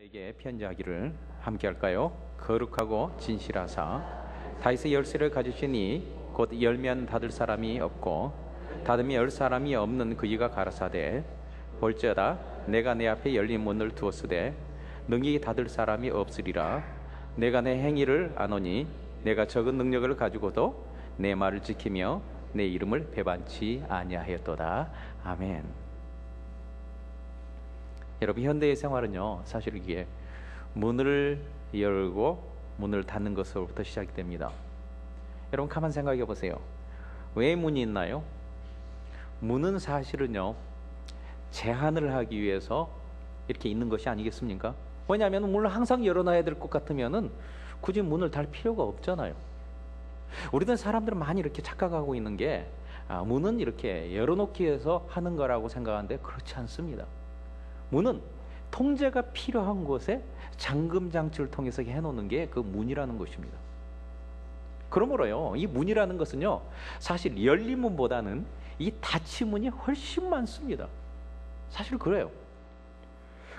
에게 편지하기를 함께 할까요? 거룩하고 진실하사 다윗의 열쇠를 가지시니 곧 열면 닫을 사람이 없고 닫으면 열 사람이 없는 그이가 가라사대 볼지어다 내가 내 앞에 열린 문을 두었으되 능히 닫을 사람이 없으리라 내가 내 행위를 아노니 내가 적은 능력을 가지고도 내 말을 지키며 내 이름을 배반치 아니하였도다 아멘. 여러분 현대의 생활은요 사실 이게 문을 열고 문을 닫는 것으로부터 시작이 됩니다. 여러분 가만 생각해 보세요. 왜 문이 있나요? 문은 사실은요 제한을 하기 위해서 이렇게 있는 것이 아니겠습니까? 왜냐하면 문을 항상 열어놔야 될 것 같으면은 굳이 문을 달 필요가 없잖아요. 우리는 사람들은 많이 이렇게 착각하고 있는 게 아, 문은 이렇게 열어놓기 위해서 하는 거라고 생각하는데 그렇지 않습니다. 문은 통제가 필요한 곳에 잠금 장치를 통해서 해놓는 게 그 문이라는 것입니다. 그러므로요, 이 문이라는 것은요, 사실 열린 문보다는 이 닫힌 문이 훨씬 많습니다. 사실 그래요.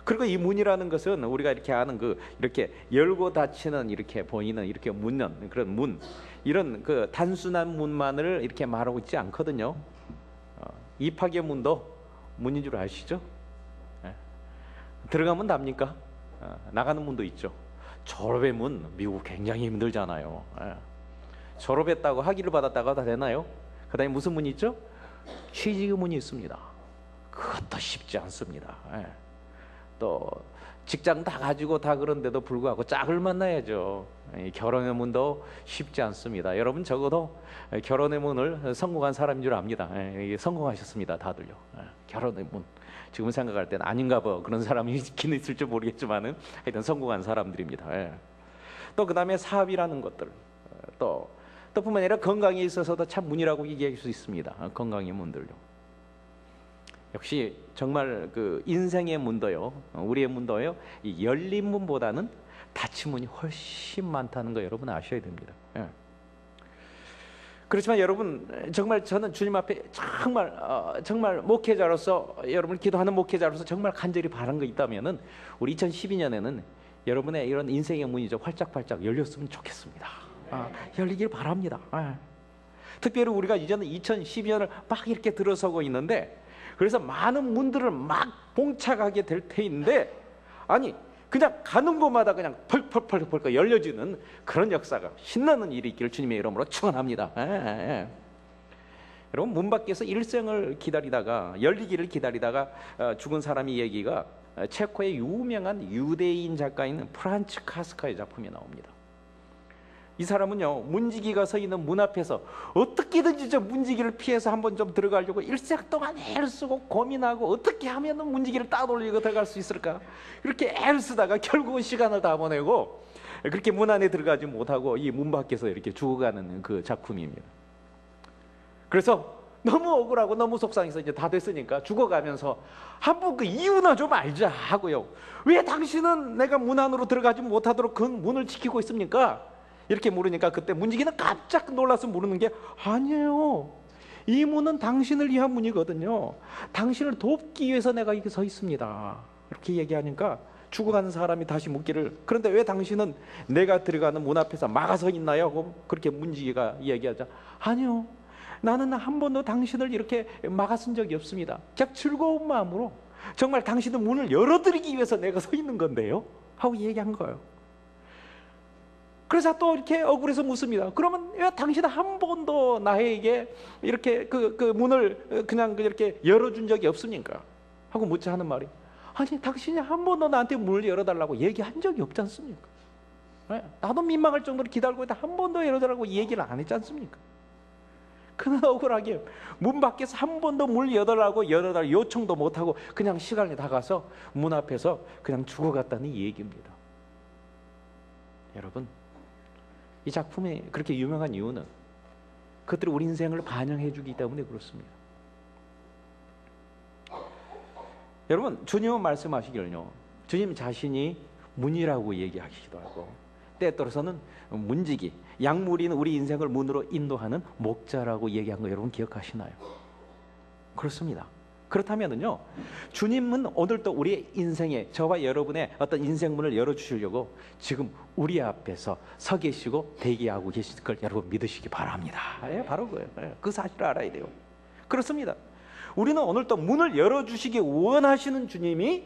그리고 이 문이라는 것은 우리가 이렇게 아는 그 이렇게 열고 닫히는 이렇게 보이는 이렇게 문는 그런 문 이런 그 단순한 문만을 이렇게 말하고 있지 않거든요. 어, 입학의 문도 문인 줄 아시죠? 들어가면 답니까? 어, 나가는 문도 있죠. 졸업의 문 미국 굉장히 힘들잖아요. 예. 졸업했다고 학위를 받았다가 다 되나요? 그다음에 무슨 문이 있죠? 취직의 문이 있습니다. 그것도 쉽지 않습니다. 예. 또 직장 다 가지고 다 그런데도 불구하고 짝을 만나야죠. 결혼의 문도 쉽지 않습니다. 여러분 적어도 결혼의 문을 성공한 사람인 줄 압니다. 예, 성공하셨습니다, 다들요. 예, 결혼의 문. 지금 생각할 때는 아닌가 봐 그런 사람이 있긴 있을지 모르겠지만은 하여튼 성공한 사람들입니다. 예. 또 그다음에 사업이라는 것들 또 또 뿐만 아니라 건강에 있어서도 참 문이라고 얘기할 수 있습니다. 어, 건강의 문들요. 역시 정말 그 인생의 문도요, 어, 우리의 문도요, 이 열린 문보다는 닫힌 문이 훨씬 많다는 거 여러분 아셔야 됩니다. 예. 그렇지만 여러분 정말 저는 주님 앞에 정말 어, 정말 목회자로서 여러분 기도하는 목회자로서 정말 간절히 바란 거 있다면은 우리 2012년에는 여러분의 이런 인생의 문이 좀 활짝활짝 열렸으면 좋겠습니다. 아, 열리길 바랍니다. 아. 특별히 우리가 이제는 2012년을 막 이렇게 들어서고 있는데 그래서 많은 문들을 막 봉착하게 될 테인데 아니 그냥 가는 곳마다 그냥 펄펄펄펄 열려지는 그런 역사가 신나는 일이 있기를 주님의 이름으로 축원합니다. 예, 예. 여러분 문 밖에서 일생을 기다리다가 열리기를 기다리다가 어, 죽은 사람의 얘기가 어, 체코의 유명한 유대인 작가인 프란츠 카스카의 작품에 나옵니다. 이 사람은요 문지기가 서 있는 문 앞에서 어떻게든지 저 문지기를 피해서 한번 좀 들어가려고 일생 동안 애를 쓰고 고민하고 어떻게 하면 문지기를 따돌리고 들어갈 수 있을까 이렇게 애를 쓰다가 결국은 시간을 다 보내고 그렇게 문 안에 들어가지 못하고 이 문 밖에서 이렇게 죽어가는 그 작품입니다. 그래서 너무 억울하고 너무 속상해서 이제 다 됐으니까 죽어가면서 한 번 그 이유나 좀 알자 하고요. 왜 당신은 내가 문 안으로 들어가지 못하도록 그 문을 지키고 있습니까? 이렇게 물으니까 그때 문지기는 깜짝 놀라서 물는 게 아니에요. 이 문은 당신을 위한 문이거든요. 당신을 돕기 위해서 내가 이렇게 서 있습니다. 이렇게 얘기하니까 죽어가는 사람이 다시 묻기를 그런데 왜 당신은 내가 들어가는 문 앞에서 막아서 있나요? 하고 그렇게 문지기가 얘기하자 아니요. 나는 한 번도 당신을 이렇게 막아쓴 적이 없습니다. 그냥 즐거운 마음으로 정말 당신의 문을 열어드리기 위해서 내가 서 있는 건데요. 하고 얘기한 거예요. 그래서 또 이렇게 억울해서 묻습니다. 그러면 왜 당신은 한 번도 나에게 이렇게 그, 그 문을 그냥 이렇게 열어준 적이 없습니까? 하고 묻자 하는 말이 아니 당신이 한 번도 나한테 문을 열어달라고 얘기한 적이 없지 않습니까? 네? 나도 민망할 정도로 기다리고 있다 한 번도 열어달라고 얘기를 안 했지 않습니까? 그는 억울하게 문 밖에서 한 번도 문을 열어달라고 열어달 요청도 못하고 그냥 시간이 다 가서 문 앞에서 그냥 죽어갔다는 얘기입니다. 여러분 이 작품이 그렇게 유명한 이유는 그들이 우리 인생을 반영해 주기 때문에 그렇습니다. 여러분 주님은 말씀하시기를요. 주님 자신이 문이라고 얘기하시기도 하고 때에 따라서는 문지기, 약물인 우리 인생을 문으로 인도하는 목자라고 얘기한 거 여러분 기억하시나요? 그렇습니다. 그렇다면은요, 주님은 오늘도 우리의 인생에 저와 여러분의 어떤 인생문을 열어주시려고 지금 우리 앞에서 서 계시고 대기하고 계실 걸 여러분 믿으시기 바랍니다. 예, 바로 그예요. 예, 그 사실을 알아야 돼요. 그렇습니다. 우리는 오늘 또 문을 열어주시기 원하시는 주님이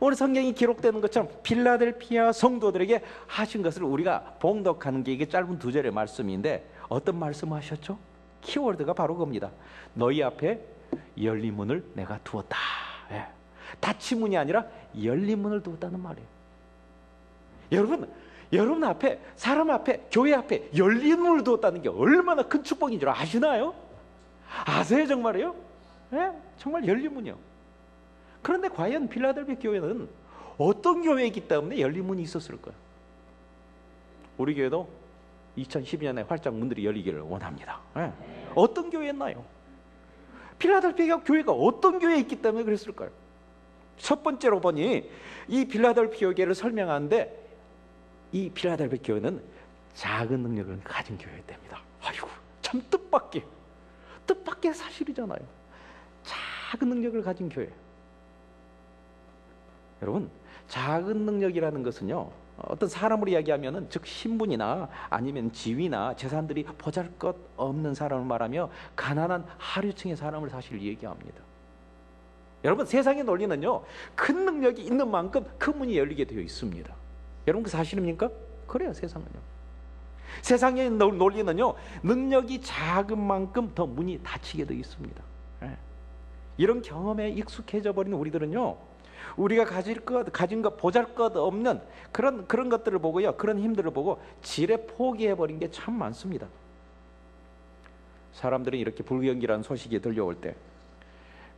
오늘 성경이 기록되는 것처럼 빌라델피아 성도들에게 하신 것을 우리가 봉독하는 게 이게 짧은 두 절의 말씀인데 어떤 말씀하셨죠? 키워드가 바로 겁니다. 너희 앞에 열린 문을 내가 두었다. 예. 닫힌 문이 아니라 열린 문을 두었다는 말이에요. 여러분, 여러분 앞에 사람 앞에 교회 앞에 열린 문을 두었다는 게 얼마나 큰 축복인 줄 아시나요? 아세요 정말요? 예? 정말 열린 문이요. 그런데 과연 필라델피아 교회는 어떤 교회이기 때문에 열린 문이 있었을까요? 우리 교회도 2012년에 활짝 문들이 열리기를 원합니다. 예. 어떤 교회였나요? 필라델피아 교회가 어떤 교회에 있기 때문에 그랬을까요? 첫 번째로 보니 이 필라델피아 교회를 설명하는데 이 필라델피아 교회는 작은 능력을 가진 교회입니다. 아이고 참 뜻밖의 뜻밖의 사실이잖아요. 작은 능력을 가진 교회. 여러분 작은 능력이라는 것은요 어떤 사람으로 이야기하면은 즉 신분이나 아니면 지위나 재산들이 보잘것 없는 사람을 말하며 가난한 하류층의 사람을 사실 얘기합니다. 여러분 세상의 논리는요 큰 능력이 있는 만큼 큰 문이 열리게 되어 있습니다. 여러분 그 사실입니까? 그래요 세상은요. 세상의 논리는요 능력이 작은 만큼 더 문이 닫히게 되어 있습니다. 예. 이런 경험에 익숙해져 버린 우리들은요 우리가 가질 것 가진 것 보잘 것 없는 그런 그런 것들을 보고요 그런 힘들을 보고 지레 포기해 버린 게 참 많습니다. 사람들이 이렇게 불경기라는 소식이 들려올 때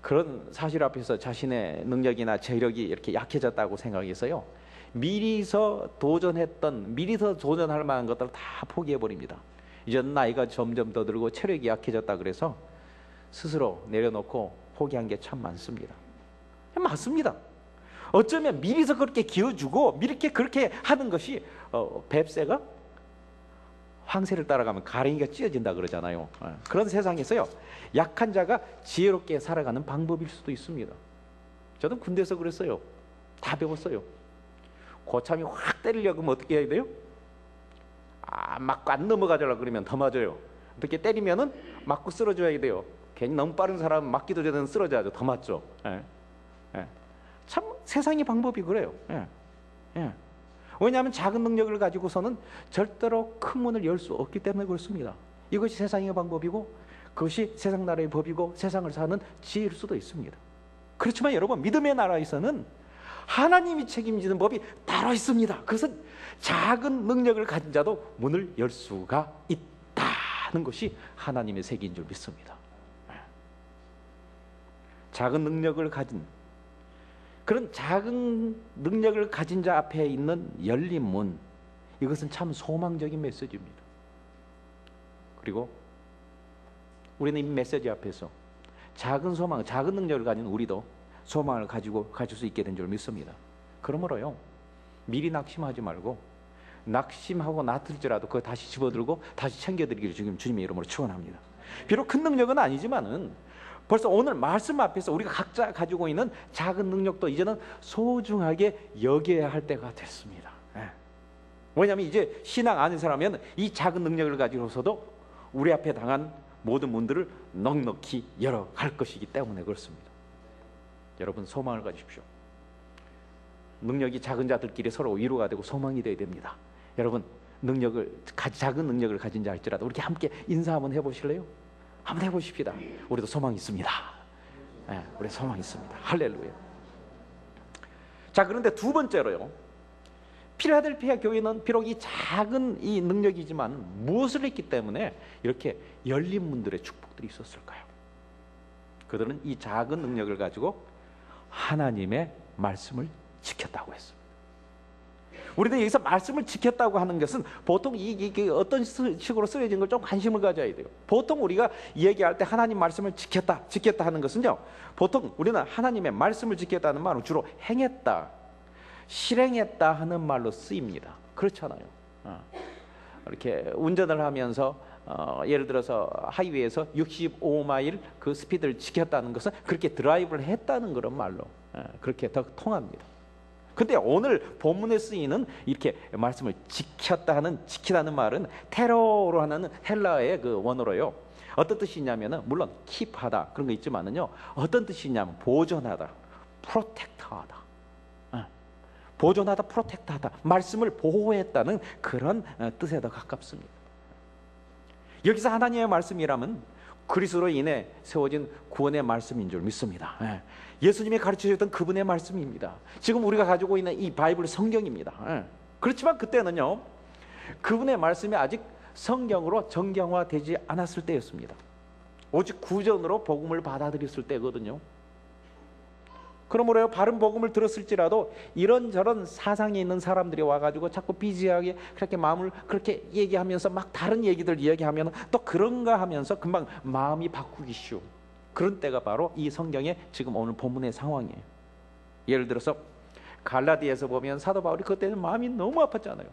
그런 사실 앞에서 자신의 능력이나 재력이 이렇게 약해졌다고 생각해서요 미리서 도전했던 미리서 도전할 만한 것들을 다 포기해 버립니다. 이제 나이가 점점 더 들고 체력이 약해졌다 그래서 스스로 내려놓고 포기한 게 참 많습니다. 맞습니다. 어쩌면 미리서 그렇게 기어주고 미리 그렇게 하는 것이 어, 뱁새가 황새를 따라가면 가랭이가 찢어진다 그러잖아요. 어, 그런 세상에서요 약한 자가 지혜롭게 살아가는 방법일 수도 있습니다. 저는 군대에서 그랬어요. 다 배웠어요. 고참이 확 때리려고 하면 어떻게 해야 돼요? 아 맞고 안 넘어가려고 그러면 더 맞아요. 어떻게 때리면은 맞고 쓰러져야 돼요. 괜히 너무 빠른 사람 맞기도 전에 쓰러져야죠. 더 맞죠. 예. 예. 참 세상의 방법이 그래요. 예. 예. 왜냐하면 작은 능력을 가지고서는 절대로 큰 문을 열 수 없기 때문에 그렇습니다. 이것이 세상의 방법이고 그것이 세상 나라의 법이고 세상을 사는 지혜일 수도 있습니다. 그렇지만 여러분 믿음의 나라에서는 하나님이 책임지는 법이 따로 있습니다. 그것은 작은 능력을 가진 자도 문을 열 수가 있다는 것이 하나님의 세계인 줄 믿습니다. 작은 능력을 가진 그런 작은 능력을 가진 자 앞에 있는 열린 문 이것은 참 소망적인 메시지입니다. 그리고 우리는 이 메시지 앞에서 작은 소망, 작은 능력을 가진 우리도 소망을 가지고 가질 수 있게 된 줄 믿습니다. 그러므로요 미리 낙심하지 말고 낙심하고 나틀지라도 그거 다시 집어들고 다시 챙겨드리기를 지금 주님의 이름으로 축원합니다. 비록 큰 능력은 아니지만은 벌써 오늘 말씀 앞에서 우리가 각자 가지고 있는 작은 능력도 이제는 소중하게 여겨야 할 때가 됐습니다. 예. 왜냐하면 이제 신앙 아닌 사람은 이 작은 능력을 가지고서도 우리 앞에 당한 모든 문들을 넉넉히 열어갈 것이기 때문에 그렇습니다. 여러분 소망을 가지십시오. 능력이 작은 자들끼리 서로 위로가 되고 소망이 되어야 됩니다. 여러분 능력을 작은 능력을 가진 자 할지라도 우리 함께 인사 한번 해보실래요? 한번 해보십시다. 우리도 소망 있습니다. 네, 우리 소망 있습니다. 할렐루야. 자 그런데 두 번째로요. 필라델피아 교회는 비록 이 작은 이 능력이지만 무엇을 했기 때문에 이렇게 열린 문들의 축복들이 있었을까요? 그들은 이 작은 능력을 가지고 하나님의 말씀을 지켰다고 했습니다. 우리는 여기서 말씀을 지켰다고 하는 것은 보통 이게 어떤 식으로 쓰여진 걸 좀 관심을 가져야 돼요. 보통 우리가 얘기할 때 하나님 말씀을 지켰다, 지켰다 하는 것은요. 보통 우리는 하나님의 말씀을 지켰다는 말은 주로 행했다, 실행했다 하는 말로 쓰입니다. 그렇잖아요. 어. 이렇게 운전을 하면서 어, 예를 들어서 하이웨이에서 65마일 그 스피드를 지켰다는 것은 그렇게 드라이브를 했다는 그런 말로 예, 그렇게 더 통합니다. 근데 오늘 본문에 쓰이는 이렇게 말씀을 지켰다 하는 지키다는 말은 테러로 하는 헬라의 그 원어로요. 어떤 뜻이냐면은 물론 킵하다 그런 거 있지만은요. 어떤 뜻이냐면 보존하다, 프로텍트하다. 예. 보존하다, 프로텍트하다. 말씀을 보호했다는 그런 어, 뜻에 더 가깝습니다. 여기서 하나님의 말씀이라면 그리스도로 인해 세워진 구원의 말씀인 줄 믿습니다. 예. 예수님이 가르쳐 주셨던 그분의 말씀입니다. 지금 우리가 가지고 있는 이 바이블 성경입니다. 예. 그렇지만 그때는요. 그분의 말씀이 아직 성경으로 정경화되지 않았을 때였습니다. 오직 구전으로 복음을 받아들였을 때거든요. 그러므로 바른 복음을 들었을지라도 이런저런 사상이 있는 사람들이 와가지고 자꾸 비지하게 그렇게 마음을 그렇게 얘기하면서 막 다른 얘기들 이야기하면 또 그런가 하면서 금방 마음이 바꾸기 쉬운 그런 때가 바로 이 성경의 지금 오늘 본문의 상황이에요. 예를 들어서 갈라디에서 보면 사도 바울이 그때는 마음이 너무 아팠잖아요.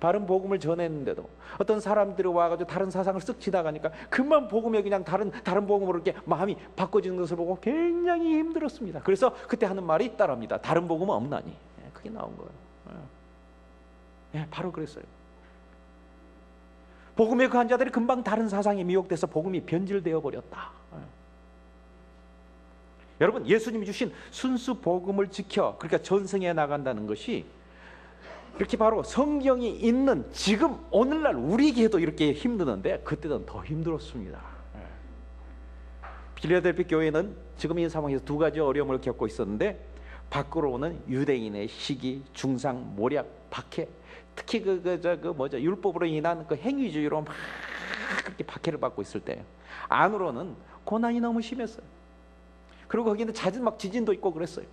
바른 복음을 전했는데도 어떤 사람들이 와가지고 다른 사상을 쓱 지나가니까 금방 복음에 그냥 다른 다른 복음으로 이렇게 마음이 바꿔지는 것을 보고 굉장히 힘들었습니다. 그래서 그때 하는 말이 따라합니다. 다른 복음은 없나니 예, 그게 나온 거예요. 예, 예 바로 그랬어요. 복음의 그 환자들이 금방 다른 사상에 미혹돼서 복음이 변질되어 버렸다. 예. 여러분 예수님이 주신 순수 복음을 지켜 그러니까 전승해 나간다는 것이 이렇게 바로 성경이 있는 지금 오늘날 우리에게도 이렇게 힘드는데 그때는 더 힘들었습니다. 예. 빌라델피 교회는 지금 이 상황에서 두 가지 어려움을 겪고 있었는데 밖으로 오는 유대인의 시기, 중상, 모략, 박해, 특히 그 그저 그 그, 뭐죠 율법으로 인한 그 행위주의로 막 그렇게 박해를 받고 있을 때 안으로는 고난이 너무 심했어요. 그리고 거기는 잦은 막 지진도 있고 그랬어요.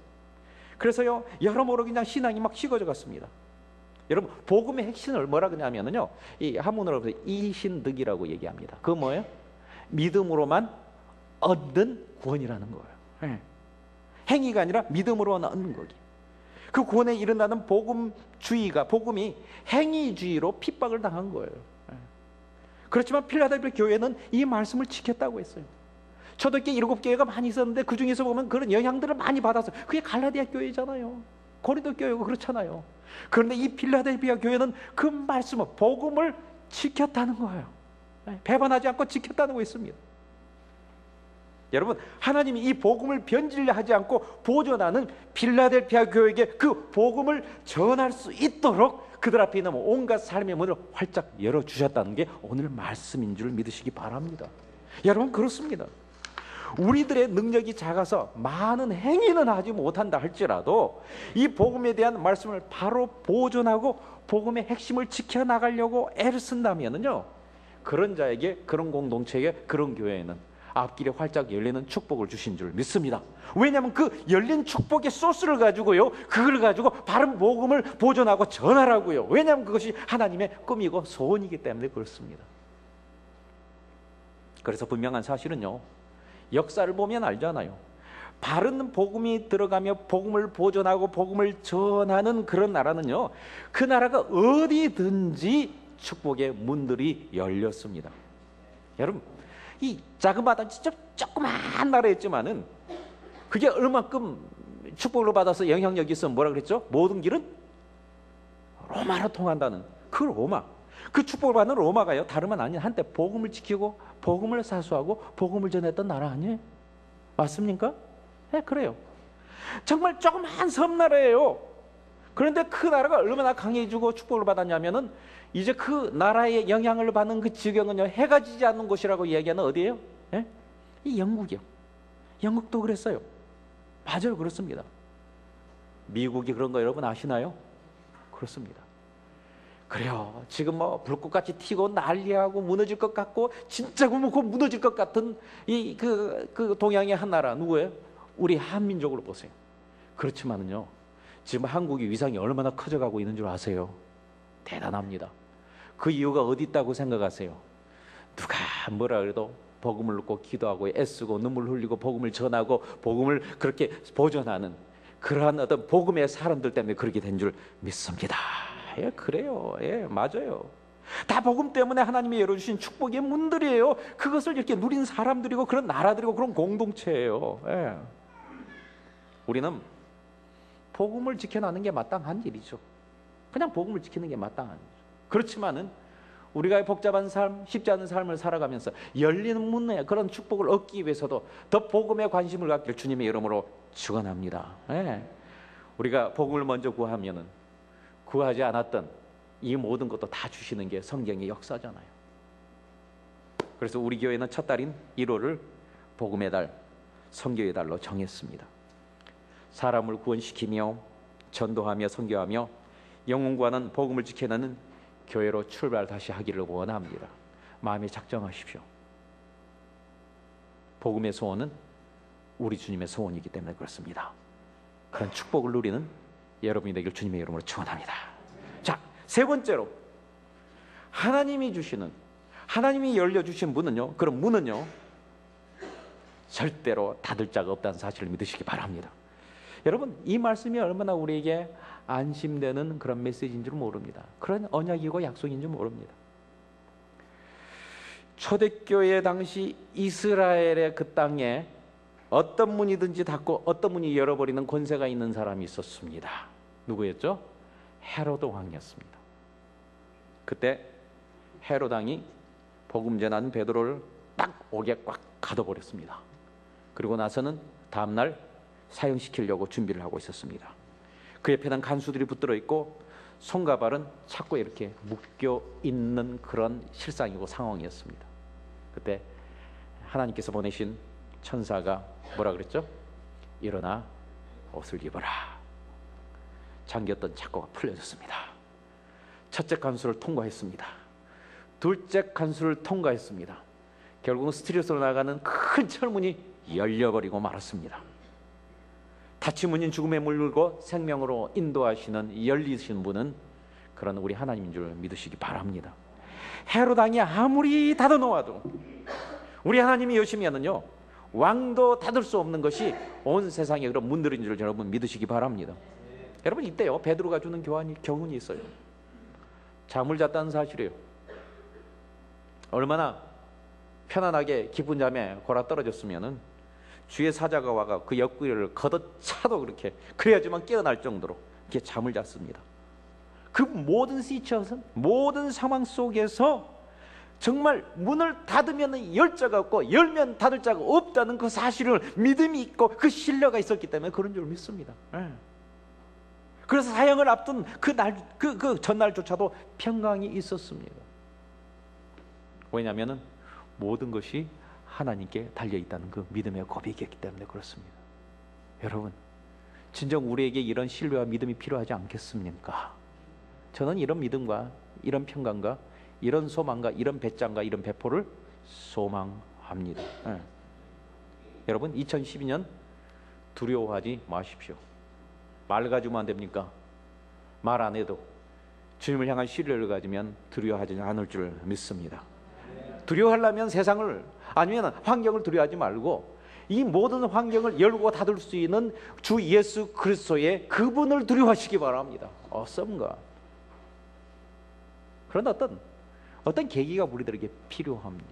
그래서요 여러모로 그냥 신앙이 막 식어져 갔습니다. 여러분 복음의 핵심을 뭐라 그러냐면요. 이 한문으로 이신득이라고 얘기합니다. 그 뭐예요? 믿음으로만 얻는 구원이라는 거예요. 네. 행위가 아니라 믿음으로 얻는 거기. 그 구원에 이른다는 복음주의가 복음이 행위주의로 핍박을 당한 거예요. 네. 그렇지만 필라델피아 교회는 이 말씀을 지켰다고 했어요. 초대교회 일곱 교회가 많이 있었는데 그 중에서 보면 그런 영향들을 많이 받았어요. 그게 갈라디아 교회잖아요. 고린도 교회가 그렇잖아요. 그런데 이 필라델피아 교회는 그 말씀을 복음을 지켰다는 거예요. 네, 배반하지 않고 지켰다는 거 있습니다. 여러분 하나님이 이 복음을 변질하지 않고 보존하는 필라델피아 교회에게 그 복음을 전할 수 있도록 그들 앞에 있는 온갖 삶의 문을 활짝 열어 주셨다는 게 오늘 말씀인 줄 믿으시기 바랍니다. 여러분 그렇습니다. 우리들의 능력이 작아서 많은 행위는 하지 못한다 할지라도 이 복음에 대한 말씀을 바로 보존하고 복음의 핵심을 지켜 나가려고 애를 쓴다면은요. 그런 자에게 그런 공동체에 그런 교회에는 앞길에 활짝 열리는 축복을 주신 줄 믿습니다. 왜냐하면 그 열린 축복의 소스를 가지고요, 그걸 가지고 바른 복음을 보존하고 전하라고요. 왜냐하면 그것이 하나님의 꿈이고 소원이기 때문에 그렇습니다. 그래서 분명한 사실은요, 역사를 보면 알잖아요. 바른 복음이 들어가며 복음을 보존하고 복음을 전하는 그런 나라는요. 그 나라가 어디든지 축복의 문들이 열렸습니다. 여러분, 이 자그마한 진짜 조그만 나라였지만은 그게 얼마큼 축복을 받아서 영향력이 있으면 뭐라 그랬죠? 모든 길은 로마로 통한다는 그 로마. 그 축복을 받는 로마가요 다름은 아닌 한때 복음을 지키고 복음을 사수하고 복음을 전했던 나라 아니에요? 맞습니까? 네, 그래요. 정말 조그만 섬나라예요. 그런데 그 나라가 얼마나 강해지고 축복을 받았냐면은 이제 그 나라의 영향을 받는 그 지경은요 해가 지지 않는 곳이라고 이야기하는 어디예요? 네? 이 영국이요. 영국도 그랬어요. 맞아요, 그렇습니다. 미국이 그런 거 여러분 아시나요? 그렇습니다. 그래요. 지금 뭐 불꽃같이 튀고 난리하고 무너질 것 같고 진짜 굶고 무너질 것 같은 이그그 동양의 한 나라 누구예요? 우리 한민족으로 보세요. 그렇지만은요. 지금 한국의 위상이 얼마나 커져가고 있는 줄 아세요? 대단합니다. 그 이유가 어디 있다고 생각하세요? 누가 뭐라 그래도 복음을 놓고 기도하고 애쓰고 눈물 흘리고 복음을 전하고 복음을 그렇게 보존하는 그러한 어떤 복음의 사람들 때문에 그렇게 된 줄 믿습니다. 예, 그래요. 예, 맞아요. 다 복음 때문에 하나님이 열어주신 축복의 문들이에요. 그것을 이렇게 누린 사람들이고 그런 나라들이고 그런 공동체예요. 예. 우리는 복음을 지켜나는 게 마땅한 일이죠. 그냥 복음을 지키는 게 마땅한 일이죠. 그렇지만은 우리가 복잡한 삶, 쉽지 않은 삶을 살아가면서 열리는 문에 그런 축복을 얻기 위해서도 더 복음에 관심을 갖길 주님의 이름으로 축원합니다. 예. 우리가 복음을 먼저 구하면은 구하지 않았던 이 모든 것도 다 주시는 게 성경의 역사잖아요. 그래서 우리 교회는 첫 달인 1월을 복음의 달, 성교의 달로 정했습니다. 사람을 구원시키며 전도하며 선교하며 영혼 구하는 복음을 지켜내는 교회로 출발 다시 하기를 원합니다. 마음에 작정하십시오. 복음의 소원은 우리 주님의 소원이기 때문에 그렇습니다. 그런 축복을 누리는 여러분이 되길 주님의 이름으로 축원합니다. 자, 세 번째로 하나님이 주시는 하나님이 열려 주신 문은요. 그럼 문은요. 절대로 닫을 자가 없다는 사실을 믿으시기 바랍니다. 여러분, 이 말씀이 얼마나 우리에게 안심되는 그런 메시지인 줄 모릅니다. 그런 언약이고 약속인 줄 모릅니다. 초대교회 당시 이스라엘의 그 땅에 어떤 문이든지 닫고 어떤 문이 열어버리는 권세가 있는 사람이 있었습니다. 누구였죠? 헤로드 왕이었습니다. 그때 헤로드 왕이 복음 전한 베드로를 딱 옥에 꽉 가둬버렸습니다. 그리고 나서는 다음날 사형시키려고 준비를 하고 있었습니다. 그 옆에는 간수들이 붙들어 있고 손과 발은 자꾸 이렇게 묶여 있는 그런 실상이고 상황이었습니다. 그때 하나님께서 보내신 천사가 뭐라 그랬죠? 일어나 옷을 입어라. 잠겼던 착고가 풀려졌습니다. 첫째 간수를 통과했습니다. 둘째 간수를 통과했습니다. 결국은 스트리트로 나가는 큰 철문이 열려버리고 말았습니다. 닫힌 문인 죽음에 물고 생명으로 인도하시는 열리신 분은 그런 우리 하나님인 줄 믿으시기 바랍니다. 헤로당이 아무리 닫아놓아도 우리 하나님이 여시면은요 왕도 닫을 수 없는 것이 온 세상에 그런 문들인 줄 여러분 믿으시기 바랍니다. 여러분 이때요 베드로가 주는 교환이 경운이 있어요. 잠을 잤다는 사실이에요. 얼마나 편안하게 기쁜 잠에 골아 떨어졌으면은 주의 사자가 와가 그 옆구리를 걷어차도 그렇게 그래야지만 깨어날 정도로 이렇게 잠을 잤습니다. 그 모든 시츄에이션, 모든 상황 속에서 정말 문을 닫으면 열 자가 없고 열면 닫을 자가 없다는 그 사실을 믿음이 있고 그 신뢰가 있었기 때문에 그런 줄 믿습니다. 네. 그래서 사형을 앞둔 그 날, 그, 그 전날조차도 평강이 있었습니다. 왜냐하면 모든 것이 하나님께 달려 있다는 그 믿음의 고백이었기 때문에 그렇습니다. 여러분, 진정 우리에게 이런 신뢰와 믿음이 필요하지 않겠습니까? 저는 이런 믿음과 이런 평강과 이런 소망과 이런 배짱과 이런 배포를 소망합니다. 네. 여러분, 2012년 두려워하지 마십시오. 말 가지고만 됩니까? 말 안 해도 주님을 향한 신뢰를 가지면 두려워하지 않을 줄 믿습니다. 두려워하려면 세상을 아니면 환경을 두려워하지 말고 이 모든 환경을 열고 닫을 수 있는 주 예수 그리스도의 그분을 두려워하시기 바랍니다. 어썸가. 그런 어떤 어떤 계기가 우리들에게 필요합니다.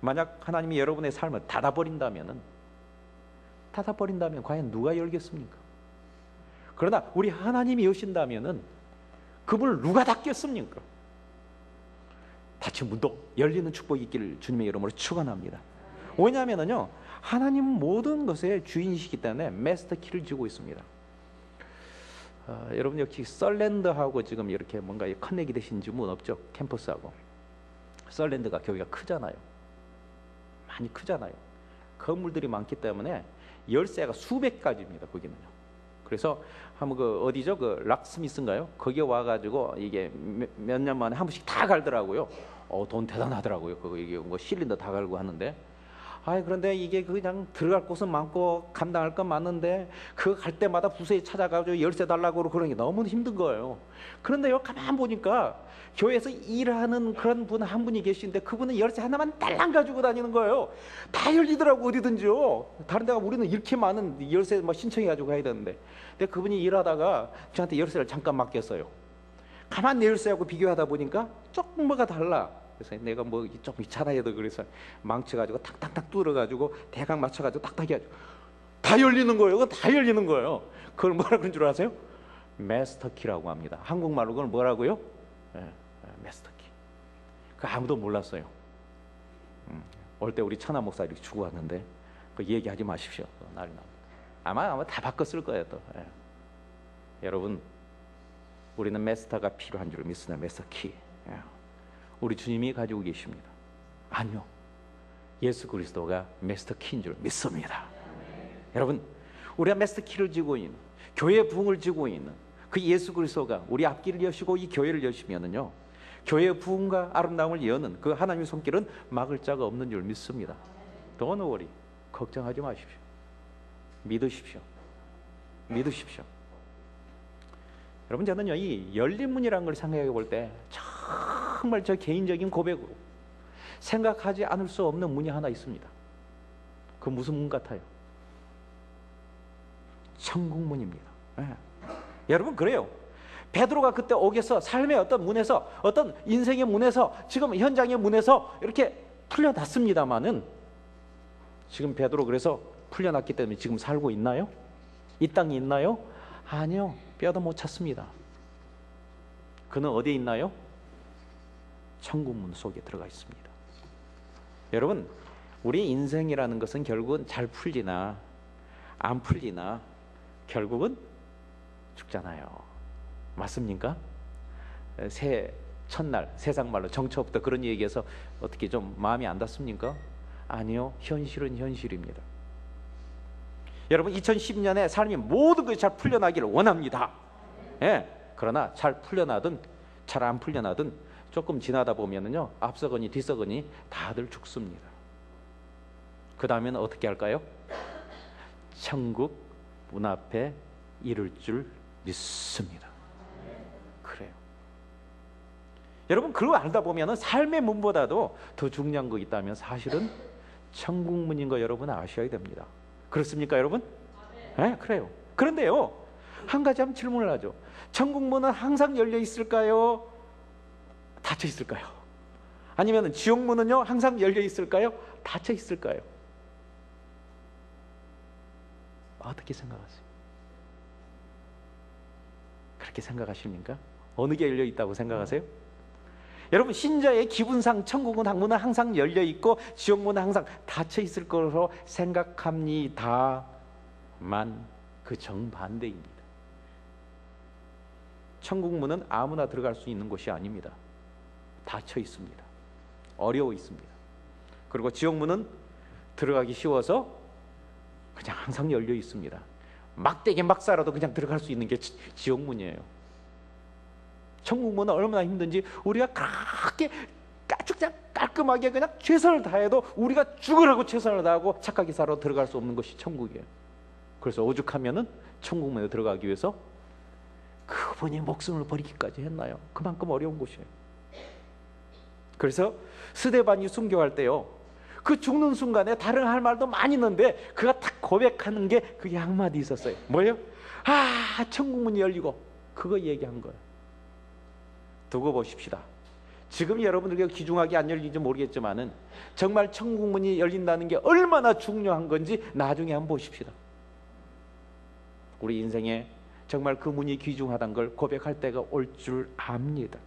만약 하나님이 여러분의 삶을 닫아버린다면은 닫아버린다면 과연 누가 열겠습니까? 그러나 우리 하나님이 여신다면은 그분을 누가 닫겠습니까? 닫힌 문도 열리는 축복이 있기를 주님의 이름으로 축원합니다. 왜냐하면요 하나님 모든 것의 주인이시기 때문에 마스터 키를 쥐고 있습니다. 어, 여러분 역시 썰랜드하고 지금 이렇게 뭔가 커넥이 되신 점은 없죠 캠퍼스하고 썰랜드가 교회가 크잖아요. 많이 크잖아요. 건물들이 많기 때문에 열쇠가 수백 가지입니다. 거기는요. 그래서 한번 그 어디죠? 그 락스미스인가요? 거기 와가지고 이게 몇 년 만에 한 번씩 다 갈더라고요. 어, 돈 대단하더라고요. 그거 이게 뭐 실린더 다 갈고 하는데. 아 그런데 이게 그냥 들어갈 곳은 많고 감당할 건 많은데 그거 갈 때마다 부서에 찾아가지고 열쇠 달라고 그러는 게 너무 힘든 거예요. 그런데요 가만 보니까 교회에서 일하는 그런 분 한 분이 계신데 그분은 열쇠 하나만 딸랑 가지고 다니는 거예요. 다 열리더라고 어디든지요. 다른 데가 우리는 이렇게 많은 열쇠 뭐 신청해 가지고 가야 되는데. 근데 그분이 일하다가 저한테 열쇠를 잠깐 맡겼어요. 가만 내 열쇠하고 비교하다 보니까 조금 뭐가 달라. 그래서 내가 뭐 좀 이차나해도 그래서 망쳐가지고 탁탁탁 뚫어가지고 대강 맞춰가지고 딱딱 해가지고 다 열리는 거예요. 그거 다 열리는 거예요. 그걸 뭐라 그런 줄 아세요? 마스터 키라고 합니다. 한국말로 그걸 뭐라고요? 예, 예, 마스터 키. 그 아무도 몰랐어요. 음, 올때 우리 천하 목사 이렇게 주고 왔는데 그 얘기하지 마십시오. 난리 납니다. 아마 아마 다 바꿨을 거예요 또. 예. 여러분 우리는 마스터가 필요한 줄 믿습니다. 마스터 키. 예. 우리 주님이 가지고 계십니다. 아니요. 예수 그리스도가 마스터 키인 줄 믿습니다. 여러분 우리가 마스터 키를 쥐고 있는 교회 부흥을 쥐고 있는 그 예수 그리스도가 우리 앞길을 여시고 이 교회를 여시면은요 교회의 부흥과 아름다움을 여는 그 하나님의 손길은 막을 자가 없는 줄 믿습니다. Worry. 걱정하지 마십시오. 믿으십시오. 믿으십시오. 여러분 저는요 이 열린 문이라는 걸 생각해 볼 때 정말 저 개인적인 고백으로 생각하지 않을 수 없는 문이 하나 있습니다. 그 무슨 문 같아요? 천국문입니다. 예. 여러분 그래요. 베드로가 그때 옥에서 삶의 어떤 문에서 어떤 인생의 문에서 지금 현장의 문에서 이렇게 풀려났습니다마는 지금 베드로 그래서 풀려났기 때문에 지금 살고 있나요? 이 땅에 있나요? 아니요. 뼈도 못 찾습니다. 그는 어디에 있나요? 천국문 속에 들어가 있습니다. 여러분, 우리 인생이라는 것은 결국은 잘 풀리나 안 풀리나 결국은 죽잖아요. 맞습니까? 새 첫날 세상 말로 정처부터 그런 얘기해서 어떻게 좀 마음이 안 닿습니까? 아니요. 현실은 현실입니다. 여러분 2010년에 삶이 모든 것이 잘 풀려나기를 원합니다. 예. 그러나 잘 풀려나든 잘 안 풀려나든 조금 지나다 보면은요 앞서거니 뒤서거니 다들 죽습니다. 그 다음에는 어떻게 할까요? 천국 문 앞에 이를 줄 믿습니다. 그래요. 여러분 그걸 알다 보면은 삶의 문보다도 더 중요한 거 있다면 사실은 천국 문인 거 여러분 아셔야 됩니다. 그렇습니까, 여러분? 네, 그래요. 그런데요, 한 가지 한번 질문을 하죠. 천국 문은 항상 열려 있을까요? 닫혀 있을까요? 아니면 지옥 문은요 항상 열려 있을까요? 닫혀 있을까요? 어떻게 생각하세요? 그렇게 생각하십니까? 어느 게 열려 있다고 생각하세요? 여러분 신자의 기분상 천국은 항문은 항상 열려 있고 지옥 문은 항상 닫혀 있을 것으로 생각합니다만 그 정반대입니다. 천국 문은 아무나 들어갈 수 있는 곳이 아닙니다. 닫혀 있습니다. 어려워 있습니다. 그리고 지옥 문은 들어가기 쉬워서 그냥 항상 열려 있습니다. 막대기 막사라도 그냥 들어갈 수 있는 게 지옥 문이에요. 천국 문은 얼마나 힘든지 우리가 그렇게 까죽장 깔끔하게 그냥 최선을 다해도 우리가 죽으라고 최선을 다하고 착하게 살아 들어갈 수 없는 것이 천국이에요. 그래서 오죽하면은 천국 문에 들어가기 위해서 그분이 목숨을 버리기까지 했나요? 그만큼 어려운 곳이에요. 그래서 스데반이 순교할 때요. 그 죽는 순간에 다른 할 말도 많이 있는데 그가 딱 고백하는 게 그게 한마디 있었어요. 뭐예요? 아, 천국문이 열리고 그거 얘기한 거예요. 두고 보십시다. 지금 여러분들께 귀중하게 안 열리는지 모르겠지만은 정말 천국문이 열린다는 게 얼마나 중요한 건지 나중에 한번 보십시다. 우리 인생에 정말 그 문이 귀중하다는 걸 고백할 때가 올 줄 압니다.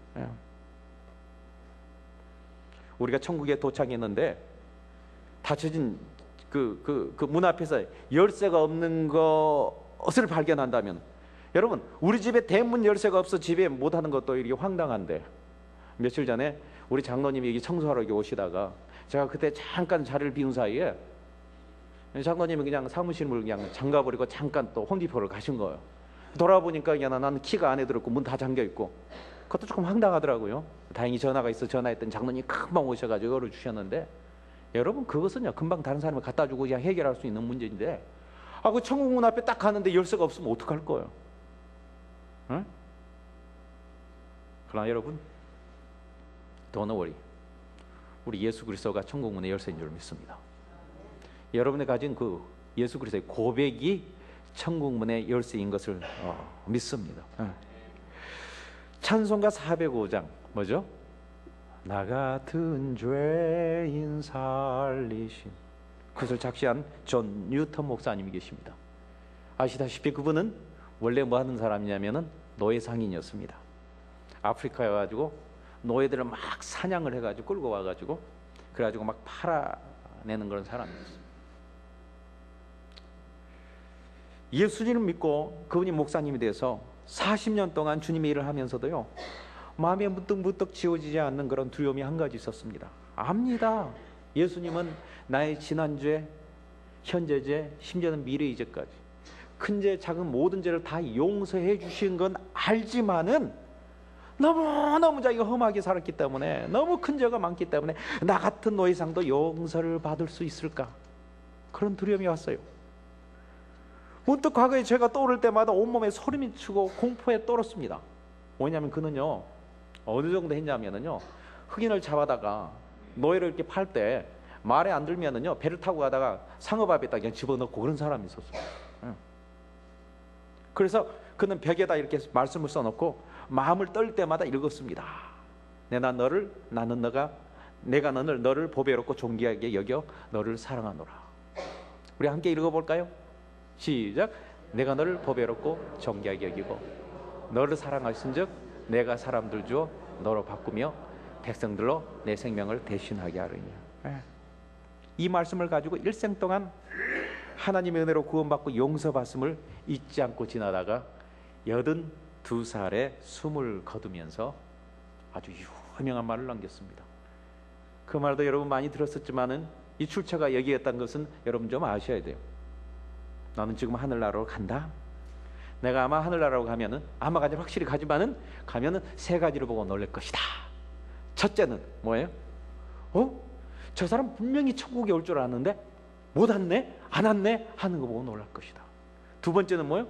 예. 우리가 천국에 도착했는데 닫혀진 그 그 그 문 앞에서 열쇠가 없는 것을 발견한다면 여러분 우리 집에 대문 열쇠가 없어 집에 못 하는 것도 이게 황당한데 며칠 전에 우리 장로님이 여기 청소하러 오시다가 제가 그때 잠깐 자리를 비운 사이에 장로님이 그냥 사무실 문 그냥 잠가버리고 잠깐 또 홈디포를 가신 거예요. 돌아보니까 나는 키가 안에 들었고 문 다 잠겨 있고 그것도 조금 황당하더라고요. 다행히 전화가 있어 전화했던 장로님 금방 오셔가지고 열어 주셨는데 여러분 그것은요 금방 다른 사람을 갖다 주고 그냥 해결할 수 있는 문제인데 아 그 천국 문 앞에 딱 가는데 열쇠가 없으면 어떡할 거예요? 응? 그러나 여러분 worry. 우리 예수 그리스도가 천국 문의 열쇠인 줄 믿습니다. 여러분이 가진 그 예수 그리스도의 고백이 천국 문의 열쇠인 것을 어, 믿습니다. 응. 찬송가 405장 뭐죠? 나 같은 죄인 살리신 그것을 작시한 존 뉴턴 목사님이 계십니다. 아시다시피 그분은 원래 뭐 하는 사람이냐면은 노예 상인이었습니다. 아프리카에 가지고 노예들을 막 사냥을 해가지고 끌고 와가지고 그래가지고 막 팔아내는 그런 사람이었어요. 예수님을 믿고 그분이 목사님이 돼서 40년 동안 주님의 일을 하면서도요 마음에 무뚝무뚝 지워지지 않는 그런 두려움이 한 가지 있었습니다. 압니다. 예수님은 나의 지난죄, 현재죄, 심지어는 미래이죄까지 큰 죄, 작은 모든 죄를 다 용서해 주신 건 알지만은 너무너무 자기가 험하게 살았기 때문에 너무 큰 죄가 많기 때문에 나 같은 노예상도 용서를 받을 수 있을까? 그런 두려움이 왔어요. 문득 과거의 죄가 떠오를 때마다 온몸에 소름이 치고 공포에 떨었습니다. 왜냐하면 그는요 어느 정도 했냐면은요 흑인을 잡아다가 노예를 이렇게 팔 때 말에 안 들면은요 배를 타고 가다가 상어밥에다 그냥 집어넣고 그런 사람이 있었어요. 응. 그래서 그는 벽에다 이렇게 말씀을 써놓고 마음을 떨 때마다 읽었습니다. 내가 너를 나는 너가 내가 너를 너를 보배롭고 존귀하게 여겨 너를 사랑하노라. 우리 함께 읽어볼까요? 시작. 내가 너를 보배롭고 존귀하게 여기고 너를 사랑하신즉 내가 사람들 주어 너로 바꾸며 백성들로 내 생명을 대신하게 하리니. 예. 이 말씀을 가지고 일생 동안 하나님의 은혜로 구원받고 용서받음을 잊지 않고 지나다가 여든 두 살에 숨을 거두면서 아주 유명한 말을 남겼습니다. 그 말도 여러분 많이 들었었지만은 이 출처가 여기였다는 것은 여러분 좀 아셔야 돼요. 나는 지금 하늘나라로 간다. 내가 아마 하늘나라로 가면은 아마 가지 확실히 가지만은 가면은 세 가지를 보고 놀랄 것이다. 첫째는 뭐예요? 어? 저 사람 분명히 천국에 올 줄 알았는데 못 왔네, 안 왔네 하는 거 보고 놀랄 것이다. 두 번째는 뭐예요?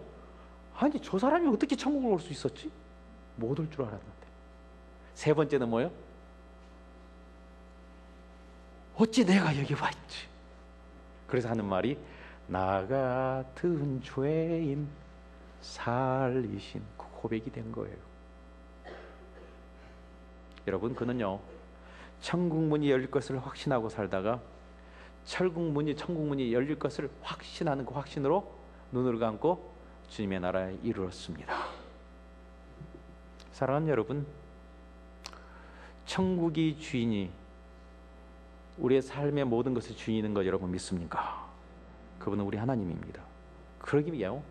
아니 저 사람이 어떻게 천국을 올 수 있었지? 못 올 줄 알았는데. 세 번째는 뭐예요? 어찌 내가 여기 왔지? 그래서 하는 말이 나 같은 죄인 살리신 그 고백이 된 거예요. 여러분 그는요 천국 문이 열릴 것을 확신하고 살다가 철국 문이 천국 문이 열릴 것을 확신하는 그 확신으로 눈을 감고 주님의 나라에 이르렀습니다. 사랑하는 여러분, 천국이 주인이 우리의 삶의 모든 것의 주인인 것 여러분 믿습니까? 그분은 우리 하나님입니다. 그러기 위하여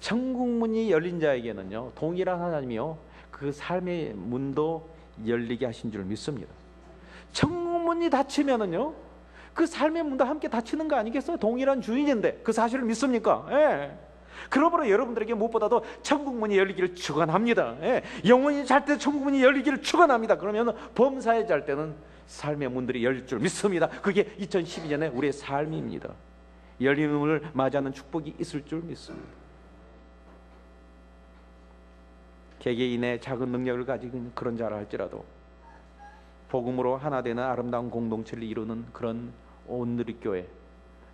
천국 문이 열린 자에게는요 동일한 하나님이요 그 삶의 문도 열리게 하신 줄 믿습니다. 천국 문이 닫히면은요 그 삶의 문도 함께 닫히는 거 아니겠어요? 동일한 주인인데 그 사실을 믿습니까? 예. 그러므로 여러분들에게 무엇보다도 천국 문이 열리기를 축원합니다. 예. 영원히 잘때 천국 문이 열리기를 축원합니다. 그러면 범사에 잘 때는 삶의 문들이 열릴 줄 믿습니다. 그게 2012년에 우리의 삶입니다. 열리는 문을 맞이하는 축복이 있을 줄 믿습니다. 개개인의 작은 능력을 가지고 있는 그런 자라 할지라도 복음으로 하나 되는 아름다운 공동체를 이루는 그런 온누리 교회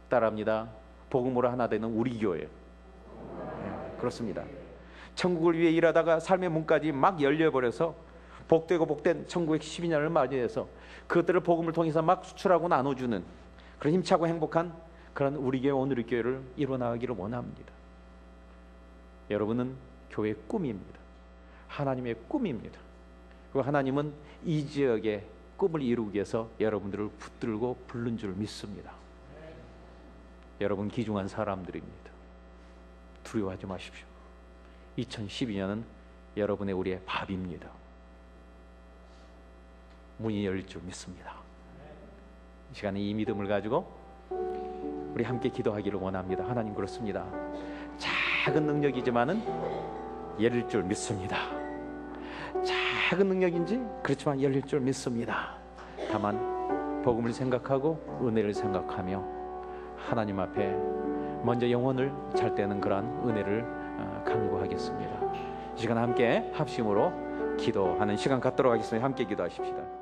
따라합니다. 복음으로 하나 되는 우리 교회. 네, 그렇습니다. 천국을 위해 일하다가 삶의 문까지 막 열려버려서 복되고 복된 천국의 12년을 맞이해서 그것들을 복음을 통해서 막 수출하고 나눠주는 그런 힘차고 행복한 그런 우리 교회 오늘의 교회를 이루어 나가기를 원합니다. 여러분은 교회의 꿈입니다. 하나님의 꿈입니다. 그 하나님은 이 지역의 꿈을 이루기 위해서 여러분들을 붙들고 부른 줄 믿습니다. 여러분 귀중한 사람들입니다. 두려워하지 마십시오. 2012년은 여러분의 우리의 밥입니다. 문이 열릴 줄 믿습니다. 이 시간에 이 믿음을 가지고 우리 함께 기도하기를 원합니다. 하나님 그렇습니다. 작은 능력이지만은 열릴 줄 믿습니다. 작은 능력인지 그렇지만 열릴 줄 믿습니다. 다만 복음을 생각하고 은혜를 생각하며 하나님 앞에 먼저 영혼을 잘 때는 그러한 은혜를 어, 강구하겠습니다. 이 시간 함께 합심으로 기도하는 시간 갖도록 하겠습니다. 함께 기도하십시다.